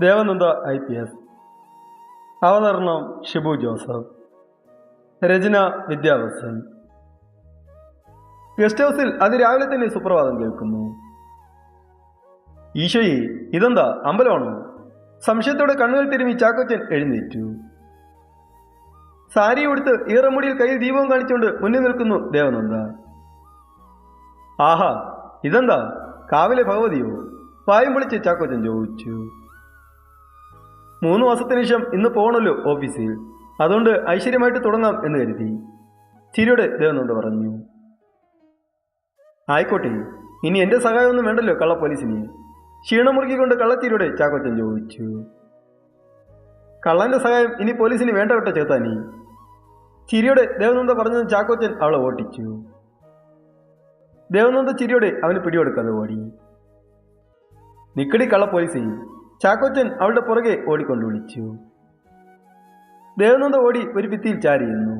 Devananda I P S. അവതരണം ഷിബു ജോസഫ്. രചന Vidyavasan guest ഹൗസിൽ അതിരാവിലെ തന്നെ സുപ്രഭാതം കേൾക്കുന്നു. ഈശോയെ ഇതെന്താ? അമ്പലമാണോ? സംശയത്തോടെ കണ്ണുകൾ തിരുമി ചാക്കോച്ചൻ എഴുന്നേറ്റു. സാരി ഉടുത്ത് ഈറമുടിയിൽ കയ്യിൽ ദീപം കാണിച്ചുകൊണ്ട് മുന്നിൽ നിൽക്കുന്നു ദേവനന്ദ. ആഹാ ഇതെന്താ? കാവിലെ ഭഗവതിയോ? വായും പൊളിച്ച് ചാക്കോച്ചൻ ചോദിച്ചു. മൂന്ന് മാസത്തിന് ശേഷം ഇന്ന് പോകണമല്ലോ ഓഫീസിൽ. അതുകൊണ്ട് ഐശ്വര്യമായിട്ട് തുടങ്ങാം എന്ന് കരുതി. ചിരിയോട് ദേവനോട് പറഞ്ഞു ആയിക്കോട്ടെ ഇനി എന്റെ സഹായമൊന്നും വേണ്ടല്ലോ കള്ള പോലീസിന്. ക്ഷീണം മുറുക്കിക്കൊണ്ട് കള്ളച്ചിരിയോടെ ചാക്കോച്ചൻ ചോദിച്ചു കള്ളന്റെ സഹായം ഇനി പോലീസിന് വേണ്ട കേട്ടോ ചേത്താനി ചിരിയോടെ ദേവനന്ദ പറഞ്ഞത് ചാക്കോച്ചൻ അവളെ ഓട്ടിച്ചു. ദേവനന്ദ ചിരിയോടെ അവന് പിടികൊടുക്കാതെ ഓടി. നിക്കടി കള്ള പോലീസേ ചാക്കോച്ചൻ അവളുടെ പുറകെ ഓടിക്കൊണ്ട് വിളിച്ചു. ദേവനന്ദ ഓടി ഒരു ഭിത്തിയിൽ ചാരിയിരുന്നു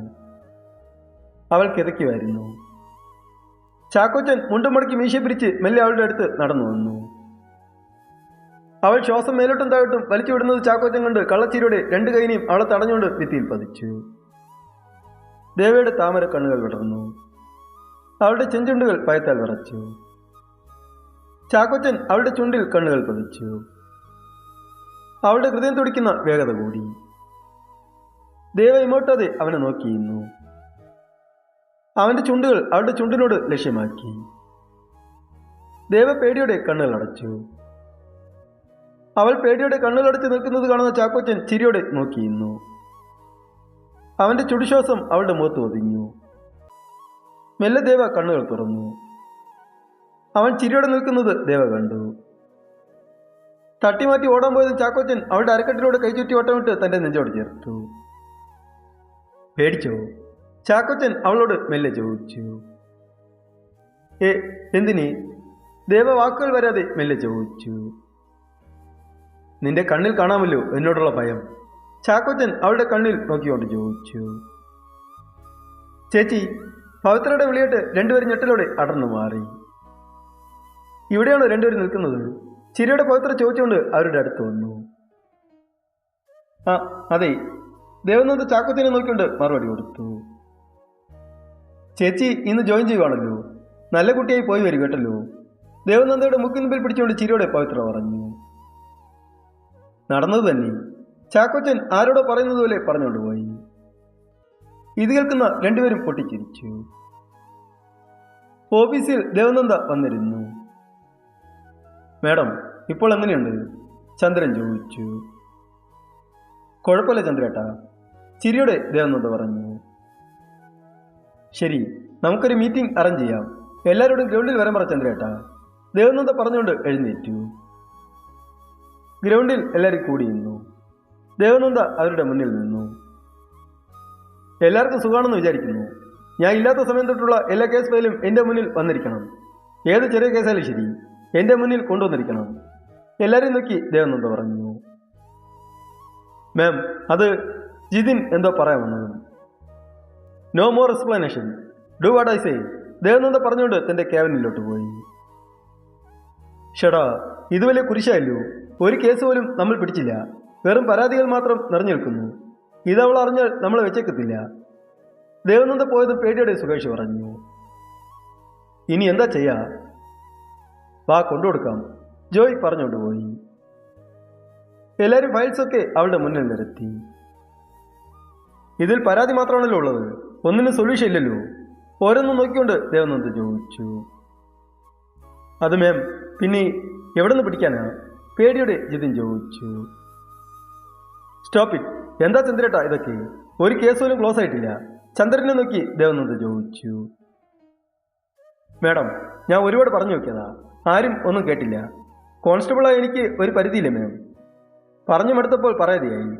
അവൾ കിതയ്ക്കുമായിരുന്നു ചാക്കോച്ചൻ മുണ്ടും മടക്കി മീശ പിരിച്ച് മെല്ലെ അവളുടെ അടുത്ത് നടന്നു വന്നു അവൾ ശ്വാസം മേലോട്ടും താഴോട്ടും വലിച്ചു വിടുന്നത് ചാക്കോച്ചൻ കൊണ്ട് കള്ളച്ചീരോടെ രണ്ട് കൈനെയും അവളെ തടഞ്ഞുകൊണ്ട് ഭിത്തിയിൽ പതിച്ചു. ദേവയുടെ താമര കണ്ണുകൾ വിടർന്നു. അവളുടെ ചെഞ്ചുണ്ടുകൾ പയത്താൽ വിറച്ചു. ചാക്കോച്ചൻ അവളുടെ ചുണ്ടിൽ കണ്ണുകൾ പതിച്ചു. അവളുടെ ഹൃദയം തുടിക്കുന്ന വേഗത കൂടി. ദേവ ഇമോട്ടാതെ അവനെ നോക്കിയിരുന്നു. അവന്റെ ചുണ്ടുകൾ അവളുടെ ചുണ്ടിനോട് ലക്ഷ്യമാക്കി. ദേവ പേടിയുടെ കണ്ണുകൾ അടച്ചു. അവൾ പേടിയുടെ കണ്ണുകൾ അടച്ച് നിൽക്കുന്നത് കാണുന്ന ചാക്കോച്ചൻ ചിരിയോടെ നോക്കിയിരുന്നു. അവന്റെ ചുടിശ്വാസം അവളുടെ മുഖത്ത് ഒതുങ്ങു. മെല്ലെ ദേവ കണ്ണുകൾ തുറന്നു. അവൻ ചിരിയോടെ നിൽക്കുന്നത് ദേവ കണ്ടു. തട്ടിമാറ്റി ഓടാൻ പോയത് ചാക്കോച്ചൻ അവളുടെ അരക്കെട്ടിലൂടെ കൈചുറ്റി വട്ടമിട്ട് തന്റെ നെഞ്ചോട് ചേർത്തു. പേടിച്ചോ? ചാക്കോച്ചൻ അവളോട് മെല്ലെ ചോദിച്ചു. ഏ എന്തിനി? ദേവ വാക്കുകൾ വരാതെ മെല്ലെ ചോദിച്ചു. നിന്റെ കണ്ണിൽ കാണാമല്ലോ എന്നോടുള്ള ഭയം. ചാക്കോച്ചൻ അവളുടെ കണ്ണിൽ നോക്കിക്കൊണ്ട് ചോദിച്ചു. ചേച്ചി പവിത്രയുടെ വിളിയിട്ട് രണ്ടുപേരും ഞെട്ടലോടെ അടർന്നു മാറി. ഇവിടെയാണോ രണ്ടുപേരും നിൽക്കുന്നത്? ചിരിയുടെ പവിത്ര ചോദിച്ചുകൊണ്ട് അവരുടെ അടുത്ത് വന്നു. ആ അതെ. ദേവനന്ദ ചാക്കോച്ചനെ നോക്കിക്കൊണ്ട് മറുപടി കൊടുത്തു. ചേച്ചി ഇന്ന് ജോയിൻ ചെയ്യുവാണല്ലോ. നല്ല കുട്ടിയായി പോയി വരും കേട്ടല്ലോ. ദേവനന്ദയുടെ മുക്കിനുമ്പിൽ പിടിച്ചുകൊണ്ട് ചിരിയോടെ പവിത്ര പറഞ്ഞു. നടന്നത് തന്നെ. ചാക്കോച്ചൻ ആരോടോ പറയുന്നത് പോലെ പറഞ്ഞുകൊണ്ട് പോയി. ഇത് കേൾക്കുന്ന രണ്ടുപേരും പൊട്ടിച്ചിരിച്ചു. ഓഫീസിൽ ദേവനന്ദ വന്നിരുന്നു. മാഡം ഇപ്പോൾ എങ്ങനെയുണ്ട്? ചന്ദ്രൻ ചോദിച്ചു. കുഴപ്പമില്ല ചന്ദ്രേട്ടാ. ചിരിയുടെ ദേവനോട് പറഞ്ഞു. ശരി നമുക്കൊരു മീറ്റിംഗ് അറേഞ്ച് ചെയ്യാം. എല്ലാവരോടും ഗ്രൗണ്ടിൽ വരാൻ പറ ചന്ദ്രേട്ടാ. ദേവനന്ദ പറഞ്ഞുകൊണ്ട് എഴുന്നേറ്റു. ഗ്രൗണ്ടിൽ എല്ലാവരും കൂടിയിരുന്നു ദേവനന്ദ അവരുടെ മുന്നിൽ നിന്നു. എല്ലാവർക്കും സുഖമാണെന്ന് വിചാരിക്കുന്നു. ഞാൻ ഇല്ലാത്ത സമയം തൊട്ടുള്ള എല്ലാ കേസ് ഫയലും എന്റെ മുന്നിൽ വന്നിരിക്കണം. ഏത് ചെറിയ കേസായാലും ശരി. എന്റെ മുന്നിൽ കൊണ്ടുവന്നിരിക്കണം. എല്ലാവരും നോക്കി ദേവനന്ദ പറഞ്ഞു. മാം അത് ജിതിൻ എന്തോ പറയാൻ വന്നത്. No more explanation do what I say Devananda പറഞ്ഞുകൊണ്ട് തന്റെ ക്യാബിനിലോട്ട് പോയി. ഷടാ ഇത് വലിയ കുരിശായല്ലോ. ഒരു കേസ് പോലും നമ്മൾ പിടിച്ചില്ല. വെറും പരാതികൾ മാത്രം നിറഞ്ഞു നിൽക്കുന്നു. ഇതവൾ അറിഞ്ഞാൽ നമ്മളെ വെച്ചേക്കത്തില്ല. ദേവനന്ദ പോയത് പേടിയോടെ സുഖേഷ് പറഞ്ഞു. ഇനി എന്താ ചെയ്യാ? വാ കൊണ്ടുകൊടുക്കാം. ജോയ് പറഞ്ഞുകൊണ്ട് പോയി. എല്ലാവരും ഫയൽസൊക്കെ അവളുടെ മുന്നിൽ നിരത്തി. ഇതിൽ പരാതി മാത്രമാണല്ലോ ഉള്ളത്. ഒന്നിനും സൊല്യൂഷൻ ഇല്ലല്ലോ. ഓരോന്നും നോക്കിക്കൊണ്ട് ദേവനന്ദ് ചോദിച്ചു. അത് മാം പിന്നെ എവിടെ നിന്ന് പിടിക്കാനാ? പേടിയുടെ ജിതിൻ ചോദിച്ചു. സ്റ്റോപ്പ് ഇറ്റ് എന്താ ചന്ദ്രേട്ടാ ഇതൊക്കെ? ഒരു കേസ് പോലും ക്ലോസ് ആയിട്ടില്ല. ചന്ദ്രനെ നോക്കി ദേവനന്ദ് ചോദിച്ചു. മാഡം ഞാൻ ഒരുപാട് പറഞ്ഞു നോക്കിയതാ. ആരും ഒന്നും കേട്ടില്ല. കോൺസ്റ്റബിളായി എനിക്ക് ഒരു പരിധിയില്ല മാം? പറഞ്ഞു മടുത്തപ്പോൾ പറയാതെയായി.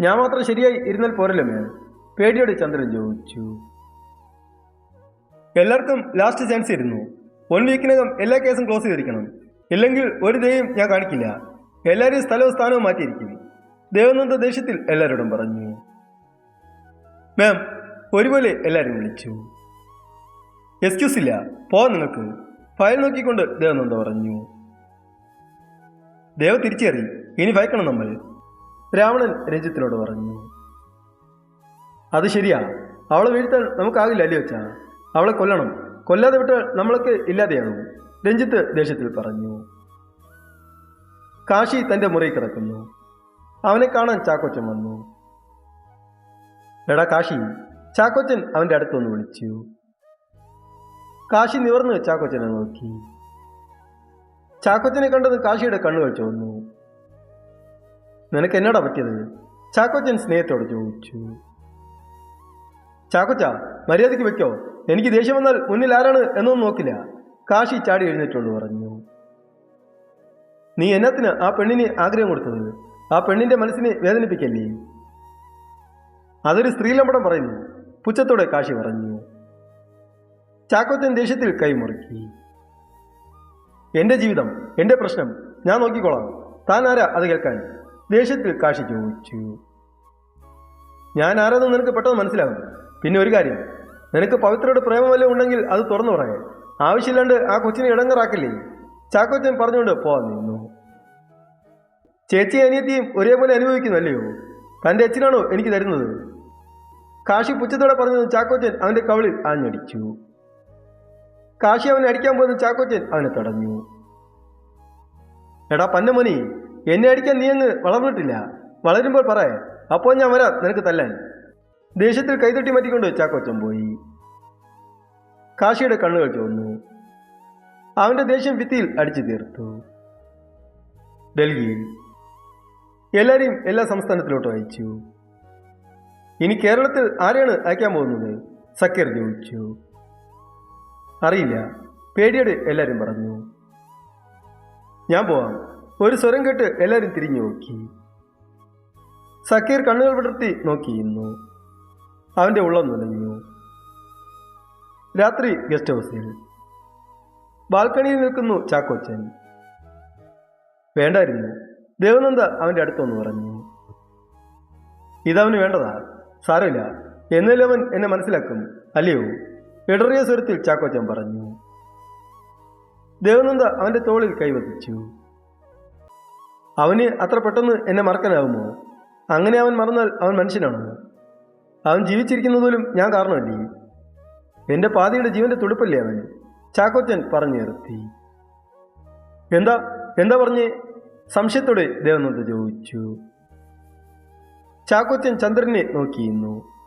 ഞാൻ മാത്രം ശരിയായി ഇരുന്നാൽ പോരല്ലോ മാം? പേടിയോടെ ചന്ദ്രൻ ചോദിച്ചു. എല്ലാവർക്കും ലാസ്റ്റ് ചാൻസ് ഇരുന്നു. വൺ വീക്കിനകം എല്ലാ കേസും ക്ലോസ് ചെയ്തിരിക്കണം. ഇല്ലെങ്കിൽ ഒരു ദയം ഞാൻ കാണിക്കില്ല. എല്ലാവരെയും സ്ഥലവും സ്ഥാനവും മാറ്റിയിരിക്കും. ദേവനന്ദ ദേഷ്യത്തിൽ എല്ലാവരോടും പറഞ്ഞു. മാം ഒരുപോലെ എല്ലാവരും വിളിച്ചു. എക്സ്ക്യൂസ് ഇല്ല പോവാം നിങ്ങൾക്ക്. ഫയൽ നോക്കിക്കൊണ്ട് ദേവനന്ദ പറഞ്ഞു? ദേവ തിരിച്ചറി ഇനി ഭയക്കണം നമ്മൾ. രാവണൻ രഞ്ജിത്തിനോട് പറഞ്ഞു അത് ശരിയാ. അവളെ വീഴ്ത്താൻ നമുക്കാകില്ല അല്ലേ വെച്ചാ അവളെ കൊല്ലണം. കൊല്ലാതെ വിട്ടാൽ നമ്മളൊക്കെ ഇല്ലാതെയാകും. രഞ്ജിത്ത് ദേഷ്യത്തിൽ പറഞ്ഞു കാശി തന്റെ മുറിയിൽ കിടക്കുന്നു. അവനെ കാണാൻ ചാക്കോച്ചൻ വന്നു. എടാ കാശി. ചാക്കോച്ചൻ അവന്റെ അടുത്തൊന്ന് വിളിച്ചു കാശി നിവർന്ന് ചാക്കോച്ചനെ നോക്കി. ചാക്കോച്ചനെ കണ്ടത് കാശിയുടെ കണ്ണുകൾ ചോന്നു നിനക്ക് എന്നടാ പറ്റിയത്? ചാക്കോച്ചൻ സ്നേഹത്തോട് ചോദിച്ചു. ചാക്കോച്ച മര്യാദയ്ക്ക് വെക്കോ. എനിക്ക് ദേഷ്യം വന്നാൽ മുന്നിൽ ആരാണ് എന്നൊന്നും നോക്കില്ല. കാശി ചാടി എഴുന്നേറ്റോട് പറഞ്ഞു. നീ എന്നത്തിന് ആ പെണ്ണിന് ആഗ്രഹം കൊടുത്തത്? ആ പെണ്ണിന്റെ മനസ്സിനെ വേദനിപ്പിക്കല്ലേ? അതൊരു സ്ത്രീലമ്പടം പറയുന്നു പുച്ഛത്തോടെ കാശി പറഞ്ഞു. ചാക്കോച്ചൻ ദേഷ്യത്തിൽ കൈമുറുക്കി. എന്റെ ജീവിതം എന്റെ പ്രശ്നം ഞാൻ നോക്കിക്കോളാം. താൻ ആരാ? അത് കേൾക്കാൻ. ദേഷ്യത്തിൽ കാശി ചോദിച്ചു. ഞാൻ ആരാന്ന് നിനക്ക് പെട്ടെന്ന് മനസ്സിലാകും. പിന്നെ ഒരു കാര്യം. നിനക്ക് പവിത്രയുടെ പ്രേമമല്ലോ ഉണ്ടെങ്കിൽ അത് തുറന്നു പറയാം. ആവശ്യമില്ലാണ്ട് ആ കൊച്ചിനെ ഇടങ്ങറാക്കില്ലേ. ചാക്കോച്ചൻ പറഞ്ഞുകൊണ്ട് പോവാൻ നിന്നു. ചേച്ചിയും അനിയത്തിയും ഒരേപോലെ അനുഭവിക്കുന്നല്ലയോ? തന്റെ അച്ഛനാണോ എനിക്ക് തരുന്നത്? കാശി പുച്ഛത്തോടെ പറഞ്ഞത് ചാക്കോച്ചൻ അവന്റെ കവിളിൽ ആഞ്ഞടിച്ചു. കാശി അവനെ അടിക്കാൻ പോകുന്ന ചാക്കോച്ചൻ. അവനെ തടഞ്ഞു. എടാ പന്നമണി എന്നെ അടിക്കാൻ നീ അങ്ങ് വളർന്നിട്ടില്ല. വളരുമ്പോൾ പറ അപ്പോൾ ഞാൻ വരാം നിനക്ക് തല്ലാൻ. ദേഷ്യത്തിൽ കൈതട്ടി മാറ്റിക്കൊണ്ട് ചാക്കോച്ചൻ പോയി. കാശിയുടെ കണ്ണുകൾ ചുവന്നു. അവന്റെ ദേഷ്യം ഭിത്തിയിൽ അടിച്ചു തീർത്തു. ഡൽഹിയിൽ എല്ലാവരെയും എല്ലാ സംസ്ഥാനത്തിലോട്ടും അയച്ചു. ഇനി കേരളത്തിൽ ആരെയാണ് അയക്കാൻ പോകുന്നത്? സക്കീർ ചോദിച്ചു അറിയില്ല. പേടിയോട് എല്ലാവരും പറഞ്ഞു ഞാൻ പോവാം. ഒരു സ്വരം കേട്ട് എല്ലാവരും തിരിഞ്ഞു നോക്കി. സക്കീർ കണ്ണുകൾ വിടർത്തി നോക്കിയിരുന്നു. അവന്റെ ഉള്ളം നുലഞ്ഞു രാത്രി ഗസ്റ്റ് ഹൗസിൽ. ബാൽക്കണിയിൽ നിൽക്കുന്നു ചാക്കോച്ചൻ. വേണ്ടായിരുന്നു. ദേവനന്ദ അവന്റെ അടുത്തൊന്ന് പറഞ്ഞു ഇതവന് വേണ്ടതാ. സാരമില്ല. എന്നാലും അവൻ എന്നെ മനസ്സിലാക്കും. അല്ലയോ? ഇടറിയ സ്വരത്തിൽ ചാക്കോച്ചൻ പറഞ്ഞു ദേവനന്ദ അവന്റെ തോളിൽ കൈവധിച്ചു അവന് അത്ര പെട്ടെന്ന് എന്നെ മറക്കാനാവുമോ? അങ്ങനെ അവൻ മറന്നാൽ അവൻ മനുഷ്യനാണോ? അവൻ ജീവിച്ചിരിക്കുന്നത് പോലും ഞാൻ കാരണമല്ലേ? എന്റെ പാതിയുടെ ജീവന്റെ തുടുപ്പല്ലേ അവൻ? ചാക്കോച്ചൻ പറഞ്ഞു നിർത്തി. എന്താ എന്താ പറഞ്ഞ്? സംശയത്തോടെ ദേവനന്ദ ചോദിച്ചു. ചാക്കോച്ചൻ ചന്ദ്രനെ നോക്കിയിരുന്നു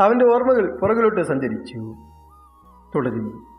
അവന്റെ ഓർമ്മകൾ പുറകിലോട്ട് സഞ്ചരിച്ചു തുടരുന്നു.